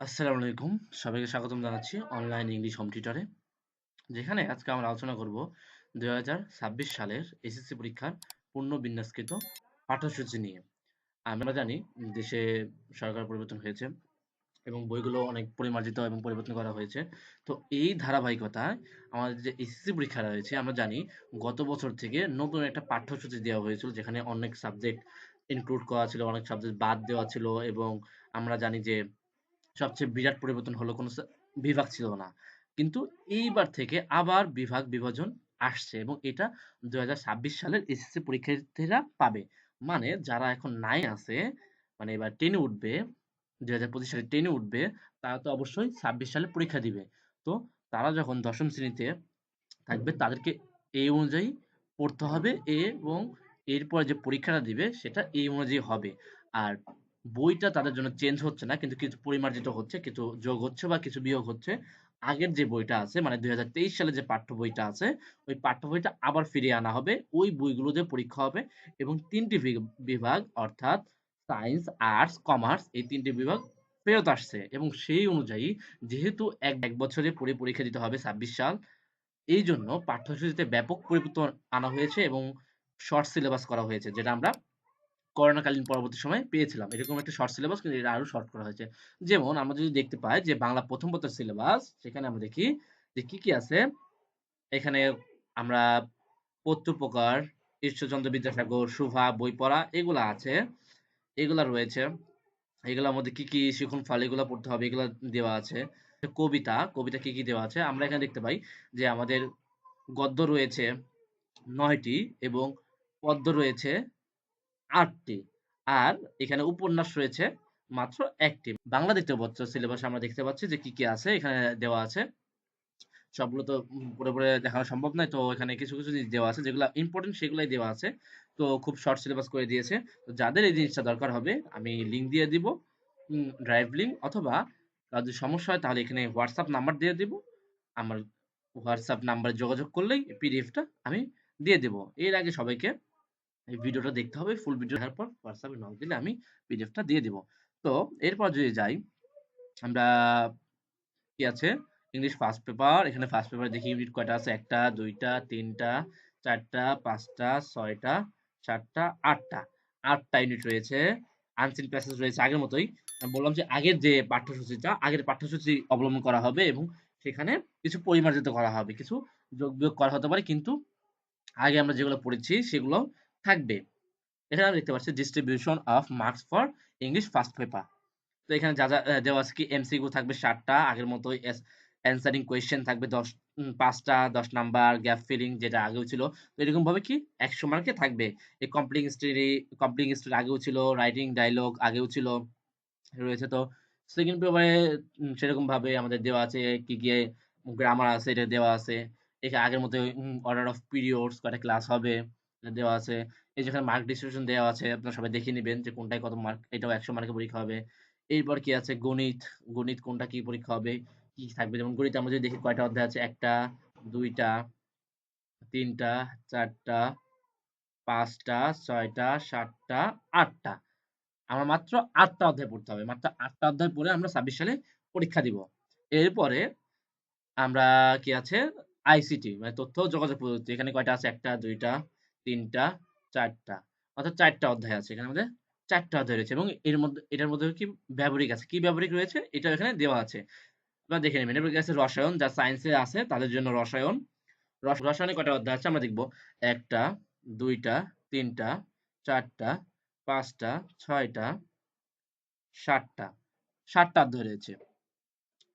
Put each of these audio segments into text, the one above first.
আসসালামু আলাইকুম। সবাইকে স্বাগতম জানাচ্ছি অনলাইন ইংলিশ হোম টিউটরে। যেখানে আজকে আমরা আলোচনা করব ২০২৬ সালের এসএসসি পরীক্ষার পূর্ণ বিন্যাসকৃত পাঠ্যসূচি নিয়ে। আমরা জানি দেশে সরকার পরিবর্তন হয়েছে এবং বইগুলো অনেক পরিমার্জিত এবং পরিবর্তন করা হয়েছে। তো এই ধারাবাহিকতায় আমাদের যে এসএসসি পরীক্ষা রয়েছে আমরা জানি গত বছর থেকে নতুন একটা পাঠ্যসূচি দেওয়া হয়েছিল যেখানে অনেক সাবজেক্ট ইনক্লুড করা ছিল, অনেক সাবজেক্ট বাদ দেওয়া ছিল এবং আমরা জানি যে সবচেয়ে বিরাট পরিবর্তন হলো কোনো বিভাগ ছিল না। কিন্তু এইবার থেকে আবার বিভাগ বিভাজন আসছে এবং এটা ২০২৬ সালের এসএসসি পরীক্ষার্থীরা পাবে। মানে যারা এখন 9 আছে, মানে এবার 10 এ উঠবে, ২০২৫ সালে 10 এ উঠবে, তারা তো অবশ্যই ২৬ সালে পরীক্ষা দিবে। তো তারা যখন দশম শ্রেণীতে থাকবে তাদেরকে এই অনুযায়ী পড়তে হবে এবং এরপরে যে পরীক্ষাটা দিবে সেটা এই অনুযায়ী হবে। আর বইটা তাদের জন্য চেঞ্জ হচ্ছে না কিন্তু কিছু পরিমার্জিত হচ্ছে, কিছু যোগ হচ্ছে বা কিছু বিয়োগ হচ্ছে। আগের যে বইটা আছে মানে ২০২৩ সালে যে পাঠ্য বইটা আছে, ওই পাঠ্য বইটা আবার ফিরিয়ে আনা হবে। ওই বইগুলো দিয়ে পরীক্ষা হবে এবং ৩ টি বি বিভাগ অর্থাৎ সায়েন্স, আর্টস, কমার্স এই তিনটি বিভাগ ফেরত আসছে এবং সেই অনুযায়ী যেহেতু এক, এক বছরে পরে পরীক্ষা দিতে হবে ২৬ সাল, এই জন্য পাঠ্যসূচিতে ব্যাপক পরিবর্তন আনা হয়েছে এবং শর্ট সিলেবাস করা হয়েছে যেটা আমরা করোনাকালীন পরবর্তী সময়ে পেয়েছিলাম। এরকম একটা শর্ট সিলেবাস কিন্তু এটা আরও শর্ট করা হয়েছে। যেমন আমরা যদি দেখতে পাই যে বাংলা প্রথম পত্রের সিলেবাস সেখানে আমরা দেখি যে কি, কি আছে? এখানে আমরা প্রকার, ঈশ্বরচন্দ্র বিদ্যাসাগর, সুভা, বই পড়া এগুলা আছে। এগুলা রয়েছে। এগুলার মধ্যে কি, কি শিখন ফল এগুলো পড়তে হবে এগুলো দেওয়া আছে। কবিতা, কবিতা কি, কি দেওয়া আছে? আমরা এখানে দেখতে পাই যে আমাদের গদ্য রয়েছে নয়টি এবং পদ্য রয়েছে ৮ টি। আর এখানে উপন্যাস রয়েছে মাত্র একটি বাংলা দ্বিতীয় পত্র সিলেবাসে আমরা দেখতে পাচ্ছি যে কি, কি আছে এখানে দেওয়া আছে। সবগুলো তো পড়ে, পড়ে দেখানো সম্ভব নয়। তো এখানে কিছু, কিছু জিনিস দেওয়া আছে যেগুলো ইম্পোর্টেন্ট সেগুলাই দেওয়া আছে। তো খুব শর্ট সিলেবাস করে দিয়েছে। তো যাদের এই জিনিসটা দরকার হবে আমি লিঙ্ক দিয়ে দিব। ড্রাইভ লিংক অথবা যদি সমস্যা হয় তাহলে এখানে হোয়াটসঅ্যাপ নাম্বার দিয়ে দিব। আমার হোয়াটসঅ্যাপ নাম্বারে যোগাযোগ করলেই পিডিএফটা আমি দিয়ে দেব। এর আগে সবাইকে এই ভিডিওটা দেখতে হবে। ফুল ভিডিও দেখার পর এ নক দিলে আমি পিডিএফটা দিয়ে দিব। তো এরপর যদি যাই, আমরা কি আছে? English first paper. এখানে ফার্স্ট পেপার দেখি ইউনিট কয়টা আছে? ১ টা, ২ টা, ৩ টা, ৪ টা, ৫ টা, ৬ টা, ৭ টা, ৮ টা। ৮ টা ইউনিট রয়েছে। আনসিন প্যাসেজ রয়েছে আগের মতোই। আমি বললাম যে আগের যে পাঠ্যসূচিটা, আগের পাঠ্যসূচি অবলম্বন করা হবে এবং সেখানে কিছু পরিমার্জিত করা হবে। কিছু যোগ বিয়োগ করা হতে পারে কিন্তু আগে আমরা যেগুলো পড়েছি সেগুলো থাকবে। এখানে আমরা দেখতে পাচ্ছি distribution of marks for English first paper. তো এখানে যা, যা দেওয়া আছে কি এমসিকিউ থাকবে ৭ টা আগের এস অ্যানসারিং কোয়েশ্চেন থাকবে ১০ উম ৫ টা ১০ নাম্বার, গ্যাপ ফিলিং যেটা আগেও ছিল। তো এরকম ভাবে কি ১০০ মার্কে থাকবে। এই কমপ্লিট স্টোরি কমপ্লিট স্টোরি আগেও ছিল, রাইটিং ডায়ালগ আগেও ছিল। রয়েছে তো সেকেন্ড পেপারে সেরকম ভাবে আমাদের দেওয়া আছে কি, কি গ্রামার আছে এটা দেওয়া আছে। এখা আগের উম অর্ডার অফ পিরিয়ডস কয়টা ক্লাস হবে দেওয়া আছে। এই যেখানে মার্ক ডিস্ট্রিবিউশন দেওয়া আছে আপনারা সবাই দেখে নিবেন যে কোনটায় কত মার্ক এটাও ১০০ মার্কের পরীক্ষা হবে। এরপর কি আছে গণিত, গণিত কোনটা কি পরীক্ষা হবে, কি থাকবে যেমন গণিতে আমরা যদি দেখি কয়টা অধ্যায় আছে ১ টা, ২ টা, ৩ টা, ৪ টা, ৫ টা, ৬ টা, ৭ টা, ৮ টা। আমার মাত্র আটটা অধ্যায় পড়তে হবে। মাত্র ৮ টা অধ্যায় পড়ে আমরা ২৬ সালে পরীক্ষা দিব। এরপরে আমরা কি আছে আইসিটি মানে তথ্য যোগাযোগ প্রযুক্তি। এখানে কয়টা আছে ১ টা, ২ টা, ৩ টা, ৪ টা। অর্থাৎ চারটা অধ্যায় আছে। এখানে আমাদের চারটা অধ্যায় রয়েছে এবং এর মধ্যে এটার মধ্যে কি ব্যবহারিক আছে। কি ব্যবহারিক রয়েছে? এটা এখানে দেওয়া আছে। আপনারা দেখে নেবেন। এরপর আছে রসায়ন যা সায়েন্সে আছে তাদের জন্য রসায়ন। রস রসায়নে কটা অধ্যায় আছে আমরা দেখব। ১ টা, ২ টা, ৩ টা, ৪ টা, ৫ টা, ৬ টা, ৭ টা। ৭ টা অধ্যায় রয়েছে।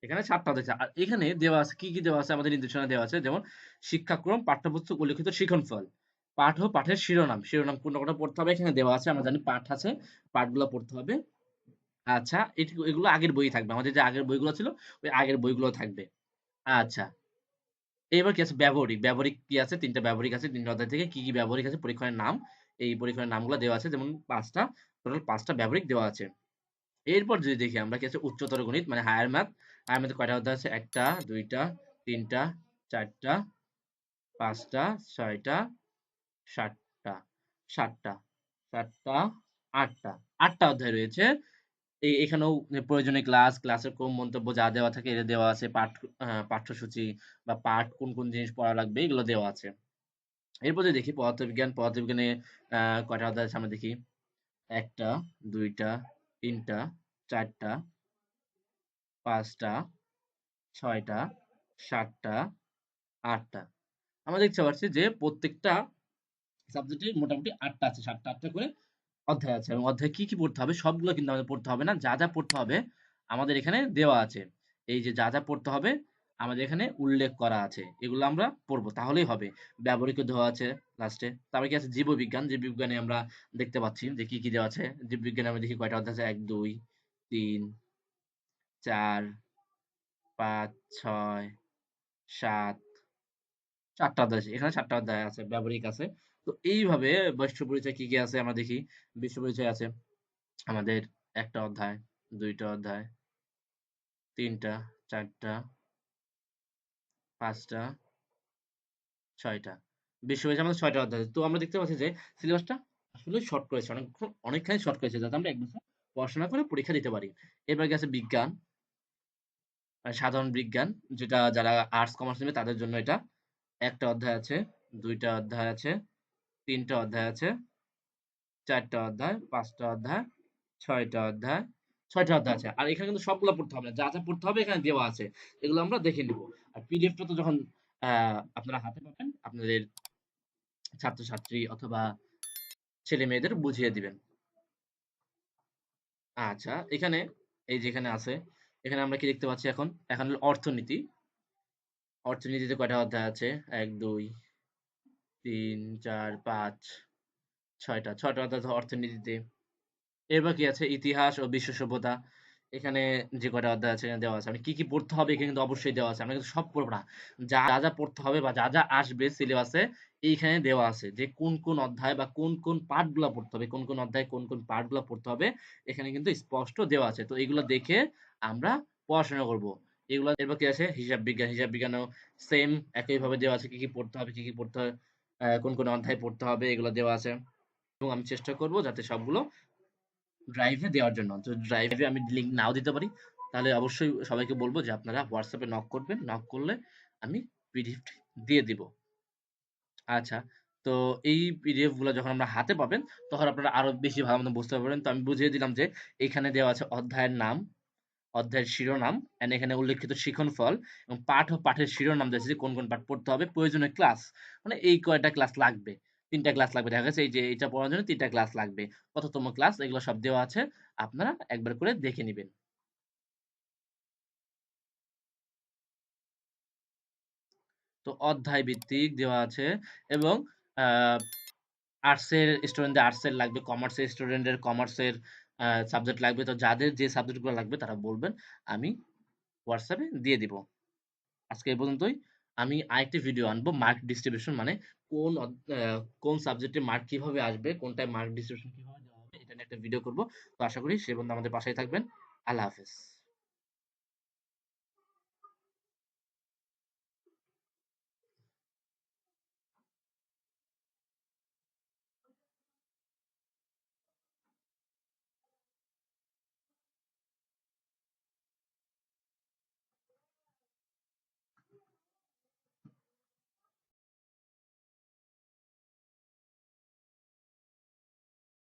এখানে ৭ টা অধ্যায়। আর এখানে দেওয়া আছে কি, কি দেওয়া আছে আমাদের নির্দেশনা দেওয়া আছে যেমন শিক্ষাক্রম, পাঠ্যপুস্তক উল্লিখিত শিক্ষণফল। পাঠ ও পাঠের শিরোনাম। শিরোনাম কোনটা, কোনটা পড়তে হবে এখানে দেওয়া আছে। আমরা জানি পাঠ আছে। পাঠগুলো পড়তে হবে। আচ্ছা এগুলো আগের বই থাকবে। আমাদের যে আগের বইগুলো ছিল ওই আগের বইগুলো থাকবে। আচ্ছা। এবার কি আছে ব্যবহারিক। ব্যবহারিক কি আছে? ৩ টা ব্যবহারিক আছে। ৩ টা অধ্যায় থেকে কি, কি ব্যবহারিক আছে পরীক্ষণের নাম। এই পরীক্ষণের নামগুলো দেওয়া আছে যেমন পাঁচটা টোটাল পাঁচটা ব্যবহারিক দেওয়া আছে। এরপর যদি দেখি আমরা কি আছে উচ্চতর গণিত মানে হায়ার ম্যাথ। হায়ার ম্যাথে কয়টা অধ্যায় আছে? ১ টা, ২ টা, ৩ টা, ৪ টা, ৫ টা, ৬ টা, ৭ টা, ৭ টা, ৭ টা, ৮ টা। ৮ টা অধ্যায় রয়েছে। এখানেও প্রয়োজনীয় ক্লাস, ক্লাসের ক্রম মন্তব্য যা দেওয়া থাকে এটা দেওয়া আছে। পাঠ পাঠ্যসূচি বা পাঠ কোন, কোন জিনিস পড়া লাগবে এগুলো দেওয়া আছে। এরপর যদি দেখি পদার্থবিজ্ঞান, পদার্থবিজ্ঞানে কয়টা অধ্যায় আছে আমরা দেখি। ১ টা, ২ টা, ৩ টা, ৪ টা, ৫ টা, ৬ টা, ৭ টা, ৮ টা। আমরা দেখতে পাচ্ছি যে প্রত্যেকটা সাবজেক্টে মোটামুটি ৮ টা আছে। ৭ টা ৮ টা করে অধ্যায় আছে এবং অধ্যায়ে কি, কি পড়তে হবে সবগুলো কিন্তু আমাদের পড়তে হবে না। যা, যা পড়তে হবে আমাদের এখানে দেওয়া আছে। এই যে যা, যা পড়তে হবে আমাদের এখানে উল্লেখ করা আছে। এগুলো আমরা পড়ব তাহলেই হবে। ব্যবহারিকও দেওয়া আছে লাস্টে। তারপরে কি আছে জীববিজ্ঞান। জীববিজ্ঞানে আমরা দেখতে পাচ্ছি যে কি, কি দেওয়া আছে। জীববিজ্ঞানে আমরা দেখি কয়টা অধ্যায় আছে ১, ২, ৩, ৪, ৫, ৬, ৭, ৪ টা অধ্যায় আছে। এখানে ৪ টা অধ্যায় আছে, ব্যবহারিক আছে। তো এইভাবে বৈশ্য পরিচয় কি, কি আছে আমরা দেখি। বিশ্ব পরিচয় আছে আমাদের ১ টা অধ্যায়, ২ টা অধ্যায়, ৩ টা, ৪ টা, ৫ টা, ৬ টা। বিশ্ব পরিচয় আমাদের ৬ টা অধ্যায়। তো আমরা দেখতে পাচ্ছি যে সিলেবাসটা আসলে শর্ট করেছে। অনেক অনেকখানি শর্ট করেছে যাতে আমরা ১ বছর পড়াশোনা করে পরীক্ষা দিতে পারি। এরপর গেছে বিজ্ঞান। সাধারণ বিজ্ঞান যেটা যারা আর্টস কমার্স নেবে তাদের জন্য এটা। ১ টা অধ্যায় আছে, দুইটা অধ্যায় আছে, তিনটা অধ্যায় আছে, চারটা অধ্যায়, পাঁচটা অধ্যায়, ছয়টা অধ্যায়, ছয়টা অধ্যায় আছে। আর এখানে কিন্তু সবগুলো পড়তে হবে না। যা, যা পড়তে হবে এখানে দেওয়া আছে। এগুলো আমরা দেখে নিব। আর পিডিএফটা তো যখন আপনারা হাতে পাবেন আপনাদের ছাত্রছাত্রী অথবা ছেলে-মেয়েদের বুঝিয়ে দিবেন। আচ্ছা, এখানে এই যেখানে আছে। এখানে আমরা কি দেখতে পাচ্ছি এখন? এখন অর্থনীতি। অর্থনীতিতে কয়টা অধ্যায় আছে? ১, ২, ৩, ৪, ৫, ৬ টা। ৬ অধ্যায় আছে অর্থনীতিতে। এরপর কি আছে? ইতিহাস ও বিশ্ব সভ্যতা। এখানে যে কয়টা অধ্যায় আছে এখানে দেওয়া আছে। মানে কি, কি পড়তে হবে এখানে কিন্তু অবশ্যই দেওয়া আছে। আমরা কিন্তু সব পড়ব না। যা, যা যা পড়তে হবে বা যা, যা আসবে সিলেবাসে এইখানে দেওয়া আছে যে কোন, কোন অধ্যায় বা কোন, কোন পাঠগুলা পড়তে হবে, কোন, কোন অধ্যায় কোন, কোন পাঠগুলা পড়তে হবে এখানে কিন্তু স্পষ্ট দেওয়া আছে। তো এগুলো দেখে আমরা পড়াশোনা করব। এগুলা এরপর কি আছে? হিসাব বিজ্ঞান। হিসাব বিজ্ঞানেও সেম একইভাবে দেওয়া আছে কি, কি পড়তে হবে, কি, কি পড়তে হবে কোন, কোন অধ্যায় পড়তে হবে এগুলো দেওয়া আছে। এবং আমি চেষ্টা করব যাতে সবগুলো ড্রাইভে দেওয়ার জন্য। তো ড্রাইভে আমি লিংক নাও দিতে পারি। তাহলে অবশ্যই সবাইকে বলব যে আপনারা এ নক করবেন। নক করলে আমি পিডিএফ দিয়ে দিব। আচ্ছা, তো এই পিডিএফগুলো যখন আমরা হাতে পাবেন তখন আপনারা আরও বেশি ভালো মতো বুঝতে পারবেন। তো আমি বুঝিয়ে দিলাম যে এখানে দেওয়া আছে অধ্যায়ের নাম, অধ্যায়ের শিরোনাম অ্যান্ড এখানে উল্লেখিত শিক্ষণফল এবং পাঠ ও পাঠের শিরোনাম দেওয়া যে কোন, কোন পাঠ পড়তে হবে, প্রয়োজনীয় ক্লাস। মানে এই কয়টা ক্লাস লাগবে। ৩ টা ক্লাস লাগবে। দেখা গেছে এই যে এটা পড়ার জন্য ৩ টা ক্লাস লাগবে। কততম ক্লাস এগুলো সব দেওয়া আছে। আপনারা একবার করে দেখে নিবেন। তো অধ্যায় ভিত্তিক দেওয়া আছে এবং আর্টসের স্টুডেন্টদের আর্টসের লাগবে, কমার্সের স্টুডেন্টদের কমার্সের সাবজেক্ট লাগবে। তো যাদের যে সাবজেক্টগুলো লাগবে তারা বলবেন। আমি হোয়াটসঅ্যাপে দিয়ে দিব। আজকে এই পর্যন্তই। আমি আরেকটি ভিডিও আনব মার্ক ডিস্ট্রিবিউশন মানে কোন কোন সাবজেক্টে মার্ক কীভাবে আসবে, কোনটায় মার্ক ডিস্ট্রিবিউশন কীভাবে দেওয়া হবে এটা নিয়ে একটা ভিডিও করব। তো আশা করি সে বন্ধু আমাদের পাশেই থাকবেন। আল্লাহ হাফেজ।